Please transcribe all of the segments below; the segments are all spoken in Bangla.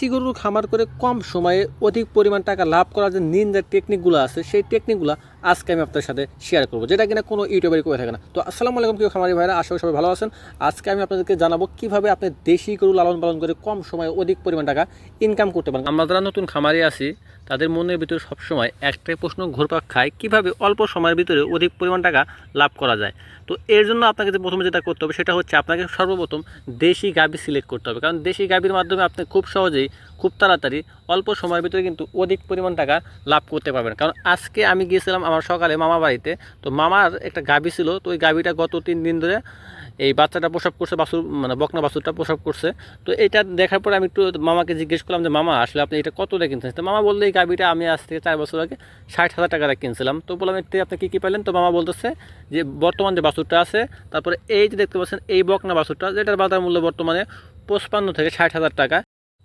দেশি গরুর খামার করে কম সময়ে অধিক পরিমাণ টাকা লাভ করার যে নিনজা টেকনিকগুলো আছে, সেই টেকনিকগুলো আজকে আমি আপনার সাথে শেয়ার করব, যেটা কিনা কোনো ইউটিউবারই করে থাকে না। তো আসসালামু আলাইকুম কেউ খামারি ভাইরা, আশা করি সবাই ভালো আছেন। আজকে আমি আপনাদেরকে জানাব কীভাবে আপনি দেশি গরু লালন পালন করে কম সময়ে অধিক পরিমাণ টাকা ইনকাম করতে পারেন। আমরা যারা নতুন খামারি আছি, তাদের মনের ভিতরে সবসময় একটাই প্রশ্ন ঘুরপাক খায়, কীভাবে অল্প সময়ের ভিতরে অধিক পরিমাণ টাকা লাভ করা যায়? তো এর জন্য আপনাকে যে প্রথমে যেটা করতে হবে, সেটা হচ্ছে আপনাকে সর্বপ্রথম দেশি গাভি সিলেক্ট করতে হবে। কারণ দেশি গাভির মাধ্যমে আপনি খুব সহজেই, খুব তাড়াতাড়ি অল্প সময়ের ভিতরে কিন্তু অধিক পরিমাণ টাকা লাভ করতে পারবেন। কারণ আজকে আমি গিয়েছিলাম আমার সকালে মামা বাড়িতে। তো মামার একটা গাভি ছিল, তো ওই গাভিটা গত তিন দিন ধরে এই বাচ্চাটা প্রসব করছে, বাছুর মানে বকনা বাছুরটা প্রসব করছে। তো এটা দেখার পরে আমি একটু মামাকে জিজ্ঞেস করলাম যে, মামা, আসলে আপনি এটা কত দিয়ে কিনছেন? তো মামা বলল, এই গাভিটা আমি আজ থেকে চার বছর আগে ষাট হাজার টাকা কিনছিলাম। তো বললাম এতে আপনি কী কী পাইলেন তো মামা বলতেছে যে, বর্তমান যে বাছুরটা আছে, তারপরে এই যে দেখতে পাচ্ছেন, এই বকনা বাছুরটা, যেটার বাজার মূল্য বর্তমানে পঁচপান্ন থেকে ষাট হাজার টাকা।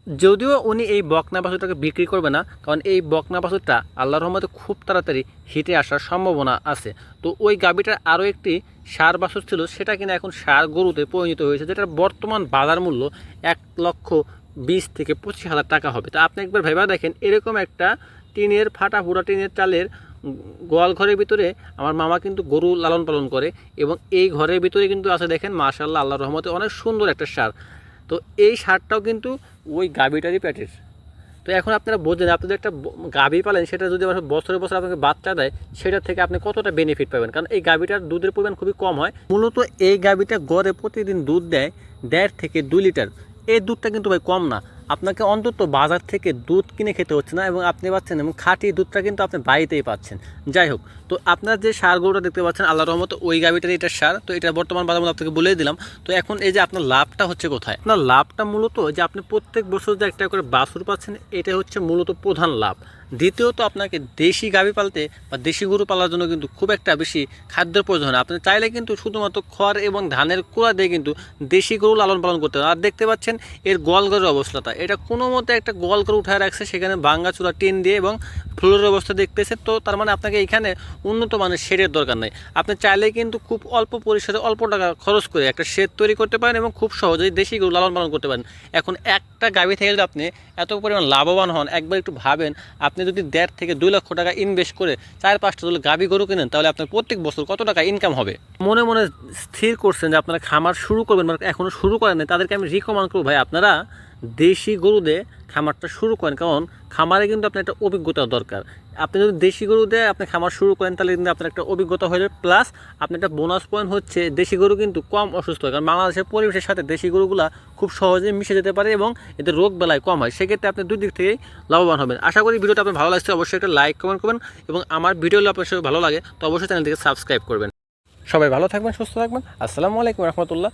যদিও উনি এই বকনা বাছুরটাকে বিক্রি করবে না, কারণ এই বকনা বাছুরটা আল্লাহর রহমতে খুব তাড়াতাড়ি হিটে আসার সম্ভাবনা আছে। তো ওই গাবিটার আরও একটি সার বাছুর ছিল, সেটা কিনা এখন সার গরুতে পরিণত হয়েছে, যেটার বর্তমান বাজার মূল্য এক লক্ষ বিশ থেকে পঁচিশ হাজার টাকা হবে। তা আপনি একবার ভেবে দেখেন, এরকম একটা টিনের ফাটা ফুটা টিনের চালের গোয়াল ঘরের ভিতরে আমার মামা কিন্তু গরু লালন পালন করে এবং এই ঘরের ভিতরে কিন্তু আছে দেখেন মাশাল্লাহ আল্লাহ রহমতে অনেক সুন্দর একটা সার। তো এই সারটাও কিন্তু ওই গাভীটারই প্যাটের তো এখন আপনারা বোঝেন, আপনি যদি একটা গাভী পালেন, সেটা যদি বছরে বছর আপনাকে বাচ্চা দেয়, সেটা থেকে আপনি কতটা বেনিফিট পাবেন? কারণ এই গাভীটার দুধের পরিমাণ খুবই কম হয়। মূলত এই গাভীটা গড়ে প্রতিদিন দুধ দেয় দেড় থেকে দুই লিটার। এই দুধটা কিন্তু ভাই কম না। আপনাকে অন্তত বাজার থেকে দুধ কিনে খেতে হচ্ছে না এবং আপনি পাচ্ছেন এবং খাঁটি দুধটা কিন্তু আপনি বাড়িতেই পাচ্ছেন। যাই হোক, তো আপনার যে সার গরুটা দেখতে পাচ্ছেন আল্লাহ রহমত ওই গাভিটার এটা সার। তো এটা বর্তমান বাজার আপনাকে বলে দিলাম। তো এখন এই যে আপনার লাভটা হচ্ছে কোথায়? আপনার লাভটা মূলত যে আপনি প্রত্যেক বছর যে একটা করে বাছুর পাচ্ছেন, এটা হচ্ছে মূলত প্রধান লাভ। দ্বিতীয়ত আপনাকে দেশি গাভি পালতে বা দেশি গরু পালার জন্য কিন্তু খুব একটা বেশি খাদ্যের প্রয়োজন হয় আপনি চাইলে কিন্তু শুধুমাত্র খড় এবং ধানের কুড়া দিয়ে কিন্তু দেশি গরু লালন পালন করতে হবে আর দেখতে পাচ্ছেন এর গোয়ালঘরের অবস্থাটা এটা কোনো মতে একটা গোয়াল করে উঠায় রাখছে, সেখানে ভাঙ্গা চূড়া টিন দিয়ে এবং ফ্লোরের অবস্থা দেখতেছে। তো তার মানে আপনাকে এখানে উন্নত মানের শেডের দরকার নেই। আপনি চাইলে কিন্তু খুব অল্প পরিসরে অল্প টাকা খরচ করে একটা শেড তৈরি করতে পারেন এবং খুব সহজেই দেশি গরু লালন পালন করতে পারেন। এখন একটা গাভী থেকে যদি আপনি এত পরিমাণ লাভবান হন, একবার একটু ভাবেন, আপনি যদি দেড় থেকে দুই লক্ষ টাকা ইনভেস্ট করে চার পাঁচটা যদি গাভী গরু কিনেন, তাহলে আপনার প্রত্যেক বছর কত টাকা ইনকাম হবে? মনে মনে স্থির করছেন যে আপনারা খামার শুরু করবেন মানে এখনও শুরু করেন তাদেরকে আমি রিকমেন্ড করব, ভাই, আপনারা দেশি গরুদের খামারটা শুরু করেন। কারণ খামারে কিন্তু আপনার একটা অভিজ্ঞতা দরকার। আপনি যদি দেশি গরু দিয়ে আপনি খামার শুরু করেন, তাহলে কিন্তু আপনার একটা অভিজ্ঞতা হয়ে যাবে। প্লাস আপনার একটা বোনাস পয়েন্ট হচ্ছে, দেশি গরু কিন্তু কম অসুস্থ হয়। কারণ বাংলাদেশের পরিবেশের সাথে দেশি গরুগুলা খুব সহজে মিশে যেতে পারে এবং এতে রোগ বেলায় কম হয়। সেক্ষেত্রে আপনি দুই দিক থেকেই লাভবান হবেন। আশা করি ভিডিওটা আপনার ভালো লাগছে, অবশ্যই একটা লাইক কমেন্ট করবেন এবং আমার ভিডিও আপনার সাথে ভালো লাগে, তো অবশ্যই চ্যানেলটিকে সাবস্ক্রাইব করবেন। সবাই ভালো থাকবেন, সুস্থ থাকবেন। আসসালামু আলাইকুম রহমতুল্লাহ।